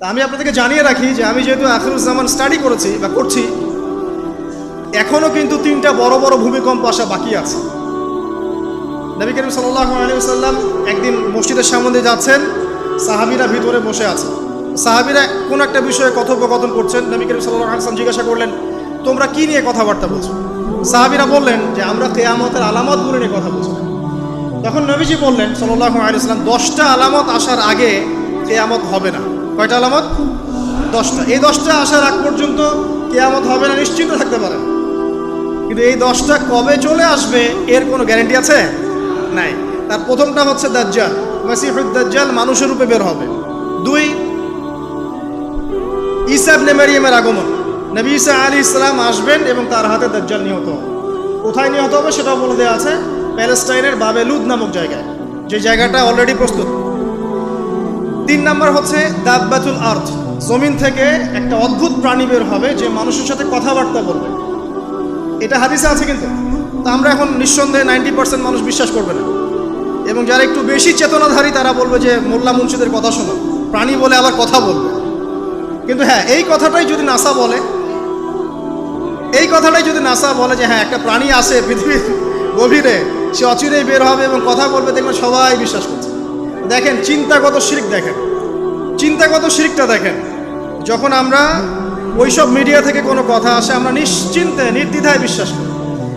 তা আমি আপনাদেরকে জানিয়ে রাখি যে আমি যেহেতু আখিরুজ্জামান স্টাডি করেছি বা করছি এখনও কিন্তু তিনটা বড় বড় ভূমিকম্প আসা বাকি আছে। নবী করিম আলিয়াল্লাম একদিন মসজিদের সামনে যাচ্ছেন, সাহাবিরা ভিতরে বসে আছে। সাহাবিরা কোন একটা বিষয়ে কথোপকথন করছেন, নবী করিম সাল্লাহ আসলাম জিজ্ঞাসা করলেন, তোমরা কি নিয়ে কথাবার্তা বলছো? সাহাবিরা বললেন যে, আমরা কেয়ামতের আলামত আলামতগুলো নিয়ে কথা বলছি। তখন নবীজি বললেন সাল্লাহ আলিয়াল্লাম দশটা আলামত আসার আগে কেয়ামত হবে না। কয়টা আলামত? দশটা। এই দশটা আসার আগ পর্যন্ত কেয়ামত হবে না নিশ্চিন্ত থাকতে পারেন কিন্তু এই দশটা কবে চলে আসবে, এর কোনো গ্যারেন্টি আছে? নাই। তার প্রথমটা হচ্ছে দাজ্জাল। মাসিহুদ দাজ্জাল মানুষের রূপে বের হবে। দুই ইসাব ইবনে মারিয়ামের আগমন। নবী ঈসা আলী ইসলাম আসবেন এবং তার হাতে দাজ্জাল নিহত হবে। কোথায় নিহত হবে সেটাও বলে দেওয়া আছে, প্যালেস্টাইনের বাবেলুদ নামক জায়গায়। যে জায়গাটা অলরেডি প্রস্তুত। তিন নাম্বার হচ্ছে দাব্বাতুল আর্থ জমিন থেকে একটা অদ্ভুত প্রাণী বের হবে যে মানুষের সাথে কথাবার্তা বলবে। এটা হাদিসে আছে কিন্তু। তা আমরা এখন নিঃসন্দেহে নাইনটি পার্সেন্ট মানুষ বিশ্বাস করবে না। এবং যারা একটু বেশি চেতনাধারী, তারা বলবে যে মোল্লা মুন্সিদের কথা শোনো। প্রাণী বলে আবার কথা বলবে। কিন্তু হ্যাঁ এই কথাটাই যদি নাসা বলে, এই কথাটাই যদি নাসা বলে যে হ্যাঁ একটা প্রাণী আসে পৃথিবীর গভীরে, সে অচিরেই বের হবে এবং কথা বলবে, দেখবেন সবাই বিশ্বাস করছে। দেখেন চিন্তাগত শিরিক দেখেন। চিন্তাগত শিরিকটা দেখেন। যখন আমরা ওইসব মিডিয়া থেকে কোনো কথা আসে, আমরা নিশ্চিন্তে, নির্দ্বিধায় বিশ্বাস করি।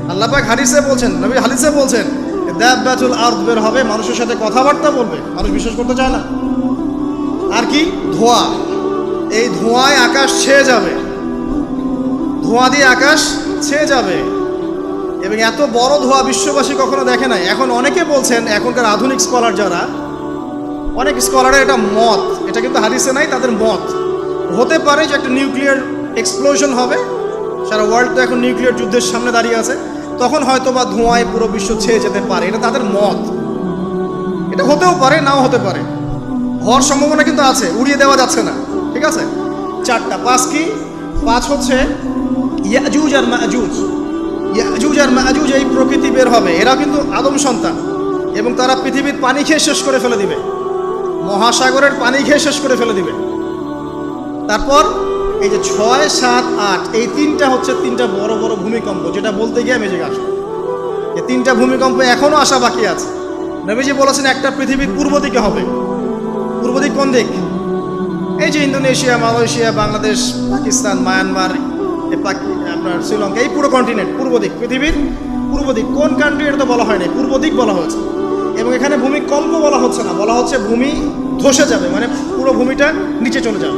আল্লাপাক হারিসে বলছেন, নবী হালিসে বলছেন দেব ব্যাচুল আর্থ বের হবে, মানুষের সাথে কথাবার্তা বলবে, মানুষ বিশ্বাস করতে চায় না। আর কি? ধোঁয়া। এই ধোঁয়ায় আকাশ ছেয়ে যাবে। ধোঁয়া দিয়ে আকাশ ছেয়ে যাবে। এবং এত বড় ধোঁয়া বিশ্ববাসী কখনো দেখে নাই। এখন অনেকে বলছেন, এখনকার আধুনিক স্কলার যারা অনেক স্কলারের এটা মত। এটা কিন্তু হারিসে নাই, তাদের মত। হতে পারে যে একটা নিউক্লিয়ার এক্সপ্লোশন হবে, সারা ওয়ার্ল্ড তো এখন নিউক্লিয়ার যুদ্ধের সামনে দাঁড়িয়ে আছে। তখন হয়তো বা ধোঁয়ায় পুরো বিশ্ব ছেয়ে যেতে পারে। এটা তাদের মত। এটা হতেও পারে, নাও হতে পারে। হওয়ার সম্ভাবনা কিন্তু আছে, উড়িয়ে দেওয়া যাচ্ছে না। ঠিক আছে? চারটা। পাঁচ কি? পাঁচ হচ্ছে ইয়াজুজ আর মাজুজ। ইয়াজুজ আর মাজুজ এই প্রকৃতি বের হবে। এরা কিন্তু আদম সন্তান। এবং তারা পৃথিবীর পানি খেয়ে শেষ করে ফেলে দিবে। মহাসাগরের পানি খেয়ে শেষ করে ফেলে দিবে। তারপর এই যে ছয়, সাত, আট, এই তিনটা হচ্ছে তিনটা বড় বড় ভূমিকম্প, যেটা বলতে গিয়ে যে আসব। এই তিনটা ভূমিকম্প এখনও আসা বাকি আছে। নবীজি বলেছেন, একটা পৃথিবীর পূর্ব দিকে হবে। পূর্ব দিক কোন দিক? এই যে Indonesia, Malaysia, Bangladesh, Pakistan, Myanmar আপনার শ্রীলঙ্কা, এই পুরো কন্টিনেন্ট পূর্ব দিক, পৃথিবীর পূর্ব দিক। কোন কান্ট্রি এটা তো বলা হয়নি পূর্ব দিক বলা হয়েছে। এবং এখানে ভূমিকম্প বলা হচ্ছে না, বলা হচ্ছে ভূমি ধসে যাবে মানে পুরো ভূমিটা নিচে চলে যাবে।